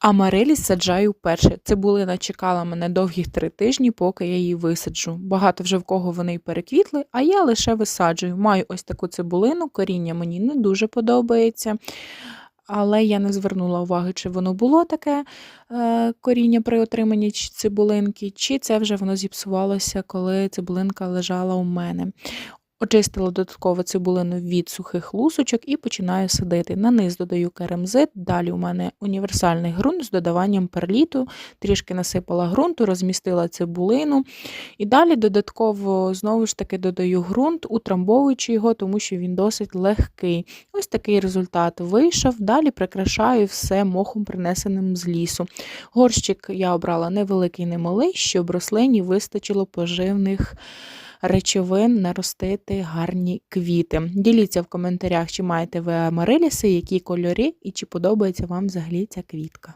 Амариліс саджаю вперше. Цибулина чекала мене довгих три тижні, поки я її висаджу. Багато вже в кого вони й переквітли, а я лише висаджую. Маю ось таку цибулину, коріння мені не дуже подобається. Але я не звернула уваги, чи воно було таке е, коріння при отриманні цибулинки, чи це вже воно зіпсувалося, коли цибулинка лежала у мене. Очистила додатково цибулину від сухих лусочок і починаю садити. На низ додаю керамзит. Далі у мене універсальний ґрунт з додаванням перліту. Трішки насипала ґрунту, розмістила цибулину. І далі додатково знову ж таки додаю ґрунт, утрамбовуючи його, тому що він досить легкий. Ось такий результат вийшов. Далі прикрашаю все мохом, принесеним з лісу. Горщик я обрала невеликий, не малий, щоб рослині вистачило поживних речовин наростити гарні квіти. Діліться в коментарях, чи маєте ви амариліси, які кольори і чи подобається вам взагалі ця квітка.